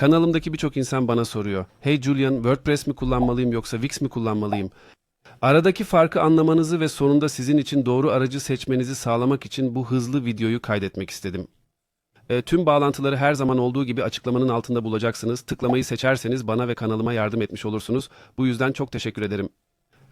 Kanalımdaki birçok insan bana soruyor. Hey Julian, WordPress mi kullanmalıyım yoksa Wix mi kullanmalıyım? Aradaki farkı anlamanızı ve sonunda sizin için doğru aracı seçmenizi sağlamak için bu hızlı videoyu kaydetmek istedim. E, tüm bağlantıları her zaman olduğu gibi açıklamanın altında bulacaksınız. Tıklamayı seçerseniz bana ve kanalıma yardım etmiş olursunuz. Bu yüzden çok teşekkür ederim.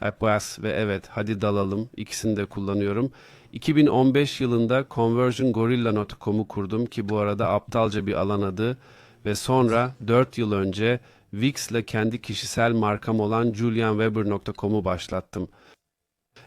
Abbas ve evet hadi dalalım. İkisini de kullanıyorum. 2015 yılında conversiongorilla.com'u kurdum ki bu arada aptalca bir alan adı ve sonra 4 yıl önce Wix ile kendi kişisel markam olan julianweber.com'u başlattım.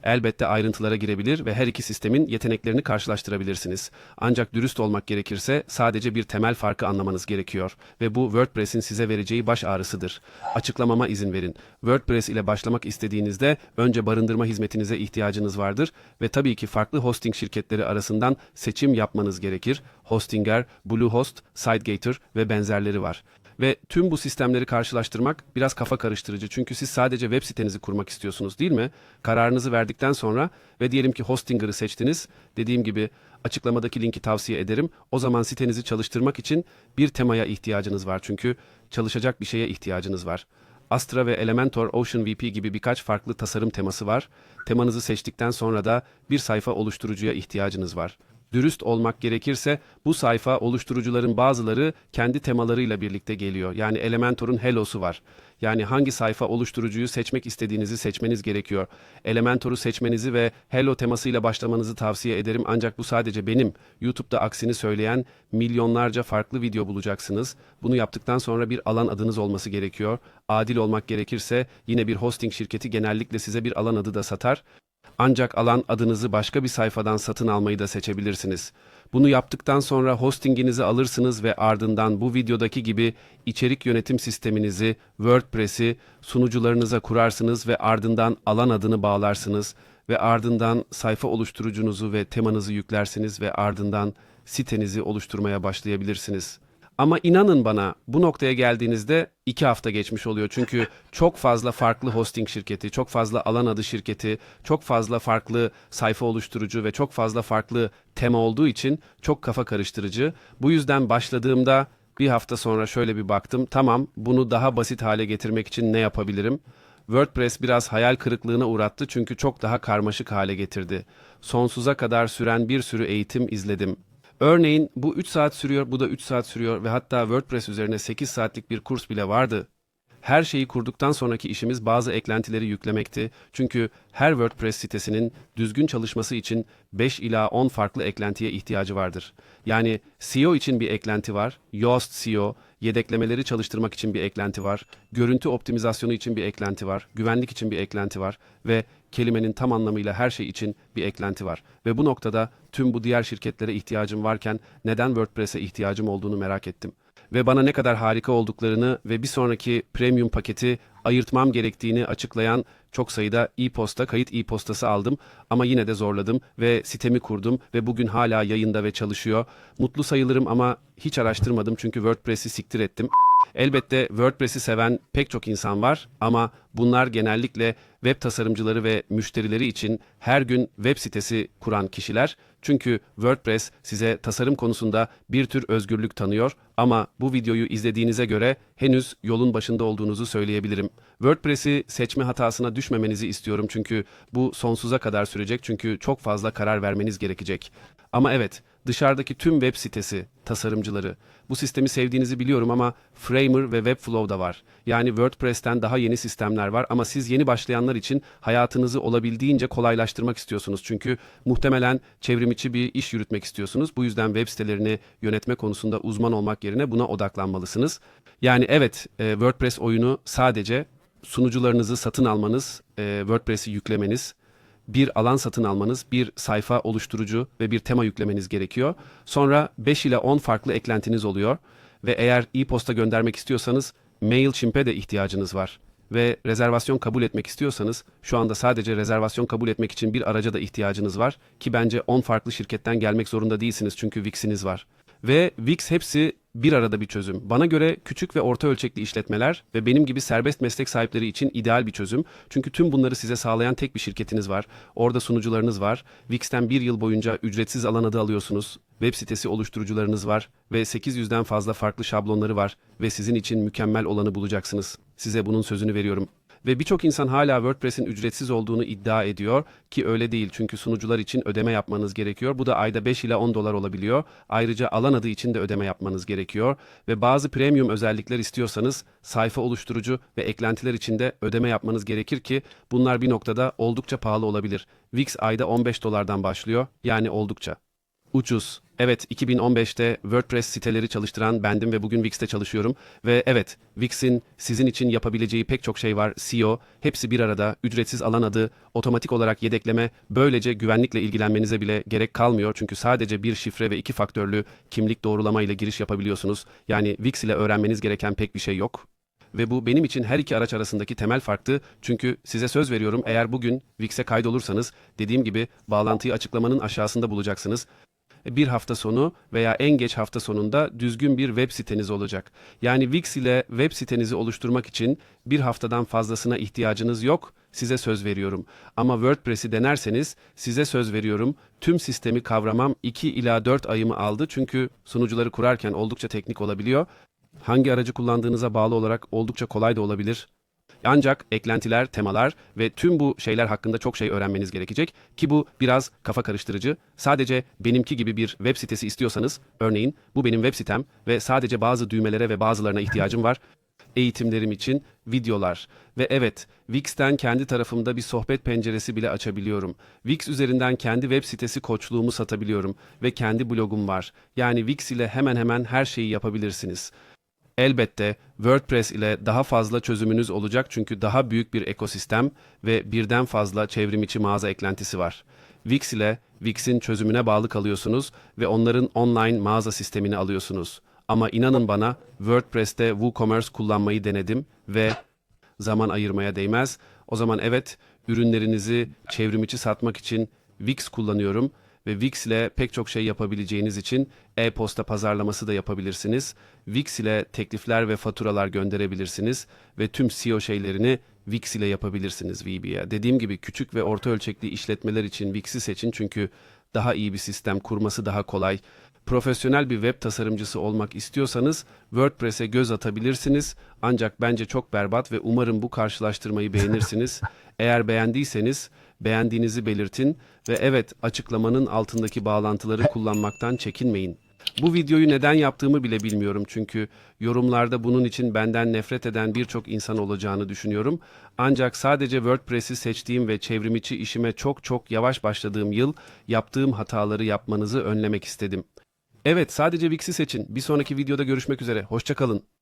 Elbette ayrıntılara girebilir ve her iki sistemin yeteneklerini karşılaştırabilirsiniz. Ancak dürüst olmak gerekirse sadece bir temel farkı anlamanız gerekiyor ve bu WordPress'in size vereceği baş ağrısıdır. Açıklamama izin verin. WordPress ile başlamak istediğinizde önce barındırma hizmetinize ihtiyacınız vardır ve tabii ki farklı hosting şirketleri arasından seçim yapmanız gerekir. Hostinger, Bluehost, SiteGator ve benzerleri var. Ve tüm bu sistemleri karşılaştırmak biraz kafa karıştırıcı. Çünkü siz sadece web sitenizi kurmak istiyorsunuz değil mi? Kararınızı verdikten sonra ve diyelim ki Hostinger'ı seçtiniz. Dediğim gibi açıklamadaki linki tavsiye ederim. O zaman sitenizi çalıştırmak için bir temaya ihtiyacınız var. Çünkü çalışacak bir şeye ihtiyacınız var. Astra ve Elementor Ocean VP gibi birkaç farklı tasarım teması var. Temanızı seçtikten sonra da bir sayfa oluşturucuya ihtiyacınız var. Dürüst olmak gerekirse bu sayfa oluşturucuların bazıları kendi temalarıyla birlikte geliyor. Yani Elementor'un Hello'su var. Yani hangi sayfa oluşturucuyu seçmek istediğinizi seçmeniz gerekiyor. Elementor'u seçmenizi ve Hello temasıyla başlamanızı tavsiye ederim ancak bu sadece benim. YouTube'da aksini söyleyen milyonlarca farklı video bulacaksınız. Bunu yaptıktan sonra bir alan adınız olması gerekiyor. Adil olmak gerekirse yine bir hosting şirketi genellikle size bir alan adı da satar. Ancak alan adınızı başka bir sayfadan satın almayı da seçebilirsiniz. Bunu yaptıktan sonra hostinginizi alırsınız ve ardından bu videodaki gibi içerik yönetim sisteminizi, WordPress'i sunucularınıza kurarsınız ve ardından alan adını bağlarsınız ve ardından sayfa oluşturucunuzu ve temanızı yüklersiniz ve ardından sitenizi oluşturmaya başlayabilirsiniz. Ama inanın bana bu noktaya geldiğinizde iki hafta geçmiş oluyor. Çünkü çok fazla farklı hosting şirketi, çok fazla alan adı şirketi, çok fazla farklı sayfa oluşturucu ve çok fazla farklı tema olduğu için çok kafa karıştırıcı. Bu yüzden başladığımda bir hafta sonra şöyle bir baktım. Tamam bunu daha basit hale getirmek için ne yapabilirim? WordPress biraz hayal kırıklığına uğrattı çünkü çok daha karmaşık hale getirdi. Sonsuza kadar süren bir sürü eğitim izledim. Örneğin bu 3 saat sürüyor, bu da 3 saat sürüyor ve hatta WordPress üzerine 8 saatlik bir kurs bile vardı. Her şeyi kurduktan sonraki işimiz bazı eklentileri yüklemekti. Çünkü her WordPress sitesinin düzgün çalışması için 5 ila 10 farklı eklentiye ihtiyacı vardır. Yani SEO için bir eklenti var, Yoast SEO, yedeklemeleri çalıştırmak için bir eklenti var, görüntü optimizasyonu için bir eklenti var, güvenlik için bir eklenti var ve kelimenin tam anlamıyla her şey için bir eklenti var. Ve bu noktada tüm bu diğer şirketlere ihtiyacım varken neden WordPress'e ihtiyacım olduğunu merak ettim. Ve bana ne kadar harika olduklarını ve bir sonraki premium paketi ayırtmam gerektiğini açıklayan çok sayıda e-posta, kayıt e-postası aldım ama yine de zorladım ve sitemi kurdum ve bugün hala yayında ve çalışıyor. Mutlu sayılırım ama hiç araştırmadım çünkü WordPress'i siktir ettim. Elbette WordPress'i seven pek çok insan var ama bunlar genellikle web tasarımcıları ve müşterileri için her gün web sitesi kuran kişiler. Çünkü WordPress size tasarım konusunda bir tür özgürlük tanıyor ama bu videoyu izlediğinize göre henüz yolun başında olduğunuzu söyleyebilirim. WordPress'i seçme hatasına düşmemenizi istiyorum çünkü bu sonsuza kadar sürecek çünkü çok fazla karar vermeniz gerekecek. Ama evet, dışarıdaki tüm web sitesi, tasarımcıları, bu sistemi sevdiğinizi biliyorum ama Framer ve Webflow da var. Yani WordPress'ten daha yeni sistemler var ama siz yeni başlayanlar için hayatınızı olabildiğince kolaylaştırmak istiyorsunuz. Çünkü muhtemelen çevrimiçi bir iş yürütmek istiyorsunuz. Bu yüzden web sitelerini yönetme konusunda uzman olmak yerine buna odaklanmalısınız. Yani evet, e, WordPress oyunu sadece sunucularınızı satın almanız, e, WordPress'i yüklemeniz, bir alan satın almanız, bir sayfa oluşturucu ve bir tema yüklemeniz gerekiyor. Sonra 5 ile 10 farklı eklentiniz oluyor ve eğer e-posta göndermek istiyorsanız MailChimp'e de ihtiyacınız var. Ve rezervasyon kabul etmek istiyorsanız şu anda sadece rezervasyon kabul etmek için bir araca da ihtiyacınız var ki bence 10 farklı şirketten gelmek zorunda değilsiniz çünkü Wix'iniz var. Ve Wix hepsi bir arada bir çözüm. Bana göre küçük ve orta ölçekli işletmeler ve benim gibi serbest meslek sahipleri için ideal bir çözüm. Çünkü tüm bunları size sağlayan tek bir şirketiniz var. Orada sunucularınız var. Wix'ten bir yıl boyunca ücretsiz alan adı alıyorsunuz. Web sitesi oluşturucularınız var ve 800'den fazla farklı şablonları var ve sizin için mükemmel olanı bulacaksınız. Size bunun sözünü veriyorum. Ve birçok insan hala WordPress'in ücretsiz olduğunu iddia ediyor ki öyle değil çünkü sunucular için ödeme yapmanız gerekiyor. Bu da ayda 5 ila 10 dolar olabiliyor. Ayrıca alan adı için de ödeme yapmanız gerekiyor ve bazı premium özellikler istiyorsanız sayfa oluşturucu ve eklentiler için de ödeme yapmanız gerekir ki bunlar bir noktada oldukça pahalı olabilir. Wix ayda 15 dolardan başlıyor yani oldukça. Ucuz. Evet, 2015'te WordPress siteleri çalıştıran bendim ve bugün Wix'te çalışıyorum. Ve evet, Wix'in sizin için yapabileceği pek çok şey var. SEO, hepsi bir arada, ücretsiz alan adı, otomatik olarak yedekleme, böylece güvenlikle ilgilenmenize bile gerek kalmıyor. Çünkü sadece bir şifre ve iki faktörlü kimlik doğrulama ile giriş yapabiliyorsunuz. Yani Wix ile öğrenmeniz gereken pek bir şey yok. Ve bu benim için her iki araç arasındaki temel farktı. Çünkü size söz veriyorum eğer bugün Wix'e kaydolursanız dediğim gibi bağlantıyı açıklamanın aşağısında bulacaksınız bir hafta sonu veya en geç hafta sonunda düzgün bir web siteniz olacak. Yani Wix ile web sitenizi oluşturmak için bir haftadan fazlasına ihtiyacınız yok. Size söz veriyorum. Ama WordPress'i denerseniz size söz veriyorum. Tüm sistemi kavramam 2 ila 4 ayımı aldı çünkü sunucuları kurarken oldukça teknik olabiliyor. Hangi aracı kullandığınıza bağlı olarak oldukça kolay da olabilir. Ancak eklentiler, temalar ve tüm bu şeyler hakkında çok şey öğrenmeniz gerekecek ki bu biraz kafa karıştırıcı. Sadece benimki gibi bir web sitesi istiyorsanız, örneğin bu benim web sitem ve sadece bazı düğmelere ve bazılarına ihtiyacım var. Eğitimlerim için videolar ve evet, Wix'ten kendi tarafımda bir sohbet penceresi bile açabiliyorum. Wix üzerinden kendi web sitesi koçluğumu satabiliyorum ve kendi blogum var. Yani Wix ile hemen hemen her şeyi yapabilirsiniz. Elbette WordPress ile daha fazla çözümünüz olacak çünkü daha büyük bir ekosistem ve birden fazla çevrim içi mağaza eklentisi var. Wix ile Wix'in çözümüne bağlı kalıyorsunuz ve onların online mağaza sistemini alıyorsunuz. Ama inanın bana WordPress'te WooCommerce kullanmayı denedim ve zaman ayırmaya değmez. O zaman evet ürünlerinizi çevrim içi satmak için Wix kullanıyorum ve Wix ile pek çok şey yapabileceğiniz için e-posta pazarlaması da yapabilirsiniz. Wix ile teklifler ve faturalar gönderebilirsiniz ve tüm SEO şeylerini Wix ile yapabilirsiniz VB'ye. Dediğim gibi küçük ve orta ölçekli işletmeler için Wix'i seçin çünkü daha iyi bir sistem kurması daha kolay. Profesyonel bir web tasarımcısı olmak istiyorsanız WordPress'e göz atabilirsiniz. Ancak bence çok berbat ve umarım bu karşılaştırmayı beğenirsiniz. Eğer beğendiyseniz beğendiğinizi belirtin ve evet açıklamanın altındaki bağlantıları kullanmaktan çekinmeyin. Bu videoyu neden yaptığımı bile bilmiyorum çünkü yorumlarda bunun için benden nefret eden birçok insan olacağını düşünüyorum. Ancak sadece WordPress'i seçtiğim ve çevrimiçi işime çok çok yavaş başladığım yıl yaptığım hataları yapmanızı önlemek istedim. Evet sadece Wix'i seçin. Bir sonraki videoda görüşmek üzere. Hoşçakalın.